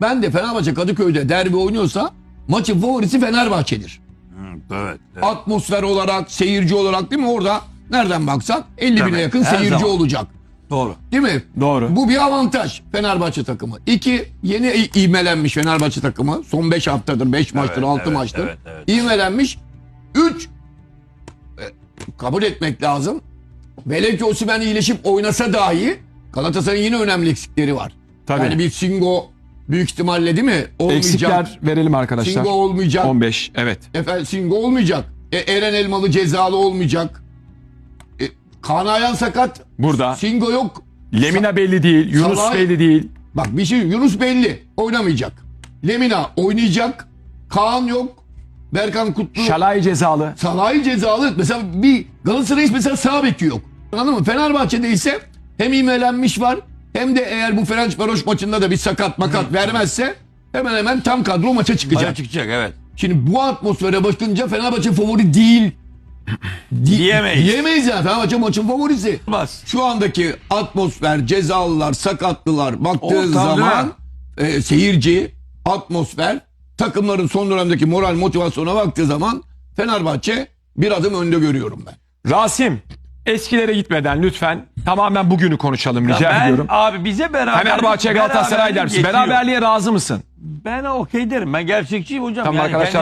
Ben de Fenerbahçe Kadıköy'de derbi oynuyorsa maçın favorisi Fenerbahçe'dir. Hı, evet. evet. Atmosfer olarak, seyirci olarak değil mi? Orada nereden baksan 50 bine yakın her seyirci zaman. olacak. Doğru. Değil mi? Doğru. Bu bir avantaj Fenerbahçe takımı. İki, yeni ivmelenmiş Fenerbahçe takımı. Son 5 haftadır, 5 maçtır, 6 evet, maçtır. evet, evet. İvmelenmiş. Üç, e, kabul etmek lazım. Velev ki Osimhen iyileşip oynasa dahi Galatasaray'ın yine önemli eksikleri var. Tabii. Yani bir Singo büyük ihtimalle değil mi? Olmayacak. Eksikler verelim arkadaşlar. Singo olmayacak. 15 evet. Efendim Singo olmayacak. E, Eren Elmalı cezalı olmayacak. E, Kaan Ayhan sakat. Burada. Singo yok. Lemina belli değil. Yunus Salay- belli değil. Bak bir şey Yunus belli oynamayacak. Lemina oynayacak. Kaan yok. Berkan Kutlu. Şalay cezalı. Salahi cezalı. Mesela bir Galatasaray mesela sağ beki yok. Anladın mı? Fenerbahçe'de ise hem imelenmiş var hem de eğer bu Ferencvaroş maçında da bir sakat makat vermezse hemen hemen tam kadro maça çıkacak. Maça çıkacak evet. Şimdi bu atmosfere bakınca Fenerbahçe favori değil. Di- Diyemeyiz. Diyemeyiz yani. Fenerbahçe maçın favorisi. Olmaz. Şu andaki atmosfer, cezalılar, sakatlılar baktığı Ortam değil zaman e, seyirci, atmosfer, takımların son dönemdeki moral motivasyona baktığı zaman Fenerbahçe bir adım önde görüyorum ben. Rasim eskilere gitmeden lütfen tamamen bugünü konuşalım rica ben, ediyorum. Abi bize beraber. Fenerbahçe Galatasaray beraberlik dersi. getiriyor. Beraberliğe razı mısın? Ben okey derim. Ben gerçekçiyim hocam. Tamam Yani arkadaşlar